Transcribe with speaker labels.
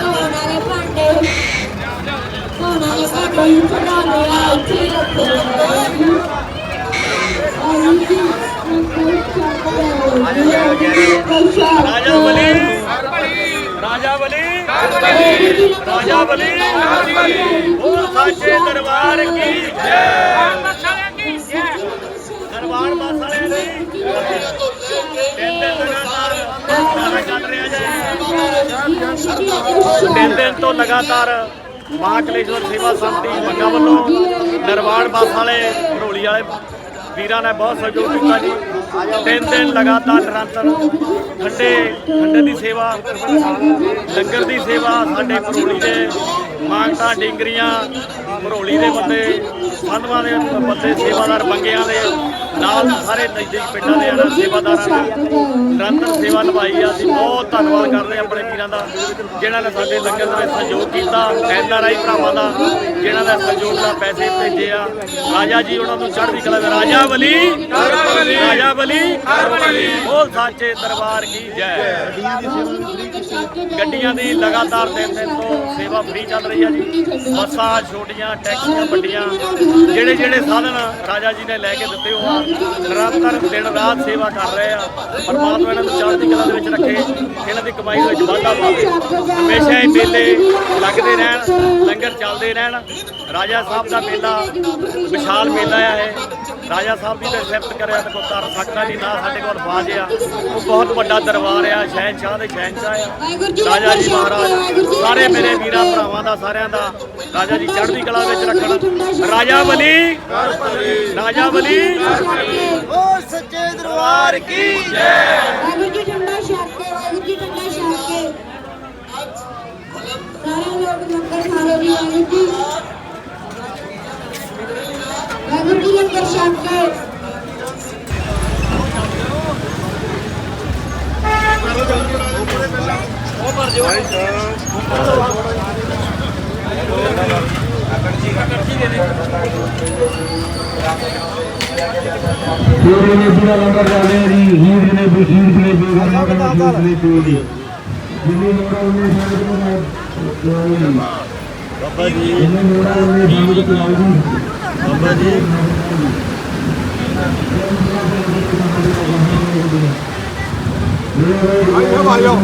Speaker 1: ਕੋਨਾਰੇ ਭਾਂਡੇ
Speaker 2: ਰਾਜਾ ਬਲੀ ਰਾਜਾ ਬਲੀ ਰਾਜਾ ਬਲੀ ਉਹ ਸਾਚੇ ਦਰਬਾਰ ਕੀ ਜੈ ਤਿੰਨ ਦਿਨ ਤੋਂ ਲਗਾਤਾਰ ਮਹਾਕਲੇਸ਼ਵਰ ਸੇਵਾ ਸੰਗਤੀ ਮੰਗਾ ਵੱਲੋਂ ਨਰਵਾੜ ਬੱਸ ਵਾਲੇ ਭਰੋਲੀ ਵਾਲੇ ਵੀਰਾਂ ਨੇ ਬਹੁਤ ਸਹਿਯੋਗ ਕੀਤਾ ਜੀ। ਤਿੰਨ ਦਿਨ ਲਗਾਤਾਰ ਨਿਰੰਤਰ ਠੰਡੇ ਠੰਡੇ ਦੀ ਸੇਵਾ ਲੰਗਰ ਦੀ ਸੇਵਾ, ਸਾਡੇ ਭਰੋਲੀ ਦੇ ਮਾਂਗਟਾ ਡਿੰਗਰੀਆਂ ਮਰੋਲੀ ਦੇ ਬੰਦੇ, ਸੰਧਵਾਂ ਦੇ ਬੰਦੇ, ਸੇਵਾਦਾਰ ਬੰਗਿਆਂ ਦੇ, ਨਾਲ ਸਾਰੇ ਨਜ਼ਦੀਕ ਪਿੰਡਾਂ ਦੇ ਇਹਨਾਂ ਸੇਵਾਦਾਰਾਂ ਨੇ ਨਿਰੰਤਰ ਸੇਵਾ ਨਿਭਾਈ ਆ, ਅਸੀਂ ਬਹੁਤ ਧੰਨਵਾਦ ਕਰਦੇ ਹਾਂ ਆਪਣੇ ਵੀਰਾਂ ਦਾ, ਜਿਨ੍ਹਾਂ ਨੇ ਸਾਡੇ ਲੰਗਰ ਦੇ ਵਿੱਚ ਸਹਿਯੋਗ ਕੀਤਾ, ਐਨਆਰਆਈ ਭਰਾਵਾਂ ਦਾ, ਜਿਨ੍ਹਾਂ ਨੇ ਸਹਿਯੋਗ ਨਾਲ ਪੈਸੇ ਭੇਜੇ ਆ। ਰਾਜਾ ਜੀ ਉਹਨਾਂ ਨੂੰ ਚੜ੍ਹਦੀ ਕਲਾ ਦੇ, ਰਾਜਾ ਬਲੀ ਰਾਜਾ ਬਲੀ, ਬੋਲ ਸਾਚੇ ਦਰਬਾਰ ਕੀ ਜੈ। ਗੱਡੀਆਂ ਦੀ ਲਗਾਤਾਰ ਦਿਨ ਦਿਨ ਤੋਂ ਸੇਵਾ ਫ੍ਰੀ ਚੱਲ ਰਹੀ ਹੈ ਜੀ। ਬੱਸਾਂ ਛੋਟੀਆਂ ਟੈਕਸੀਆਂ ਵੱਡੀਆਂ। ਜਿਹੜੇ ਜਿਹੜੇ ਸਾਧਨ ਰਾਜਾ ਜੀ ਨੇ ਲੈ ਕੇ ਦਿੱਤੇ, ਉਹ ਆ ਨਿਰੰਤਰ ਦਿਨ ਰਾਤ ਸੇਵਾ ਕਰ ਰਹੇ ਆ। ਪਰਮਾਤਮਾ ਇਹਨਾਂ ਨੂੰ ਚੜ੍ਹਦੀ ਕਲਾ ਦੇ ਵਿੱਚ ਰੱਖੇ, ਇਹਨਾਂ ਦੀ ਕਮਾਈ ਵਿੱਚ ਵਾਧਾ ਪਾਵੇ। ਹਮੇਸ਼ਾ ਇਹ ਮੇਲੇ ਲੱਗਦੇ ਰਹਿਣ ਲੰਗਰ ਚੱਲਦੇ ਰਹਿਣ। ਰਾਜਾ ਸਾਹਿਬ ਦਾ ਮੇਲਾ ਵਿਸ਼ਾਲ ਮੇਲਾ ਆ ਇਹ। ਰਾਜਾ ਸਾਹਿਬ ਜੀ ਦੇ ਸਿਫਤ ਕਰਿਆ ਤਾਂ ਕੋਈ ਕਰ ਸਕਦਾ ਨਹੀਂ ਨਾ ਸਾਡੇ ਕੋਲ ਬਾਜ ਆ। ਉਹ ਬਹੁਤ ਵੱਡਾ ਦਰਬਾਰ ਆ ਸ਼ਹਿਨਸ਼ਾਹ ਦੇ ਸ਼ਹਿਨਸ਼ਾਹ ਆ। ਰਾਜਾ ਜੀ ਮਹਾਰਾਜ ਸਾਰੇ ਮੇਰੇ ਵੀਰਾਂ ਭਰਾਵਾਂ ਦਾ ਸਾਰਿਆਂ ਦਾ ਰਾਜਾ ਜੀ ਚੜ੍ਹਦੀ ਕਲਾ ਵਿੱਚ ਰੱਖਣ। ਰਾਜਾ ਬਲੀ ਰਾਜਾ ਬਲੀ। ਉਹ ਸੱਚੇ ਦਰਬਾਰ ਕੀ ਜੈ
Speaker 1: ਵਾਹਿਗੁਰੂ ਜੀ ਠੰਡਾ ਛੱਕ ਕੇ ਵਾਹਿਗੁਰੂ ਜੀ ਠੰਡਾ ਛੱਕ ਕੇ ਸਾਰੇ ਲੋਕ ਲੰਗਰ ਖਾ ਰਹੇ ਨੇ ਵਾਹਿਗੁਰੂ ਜੀ ਵਾਹਿਗੁਰੂ ਜੀ ਲੰਗਰ ਛੱਕ ਕੇ
Speaker 3: ਸੂਰਜ ਨੇ ਪੂਰਾ ਲੰਗਰ ਚੱਲ ਰਿਹਾ ਜੀ ਹੀਰ ਨੇ ਬਸ਼ੀਰ ਨੇ ਬੇਗਮ ਨੇ ਬਸ਼ੀਰ ਨੇ ਪੂਰੀ ਜਿੰਨੀ ਲੋੜਾ ਉਹਨੇ ਸਾਡੇ ਕੋਲ ਲਾਈ ਬਾਬਾ ਜੀ। ਜਿੰਨੀ ਲੋੜਾ ਉਹਨੇ ਸਾਡੇ ਕੋਲ ਲਾਈ ਬਾਬਾ ਜੀ। ਆਇਓ ਆਇਓ।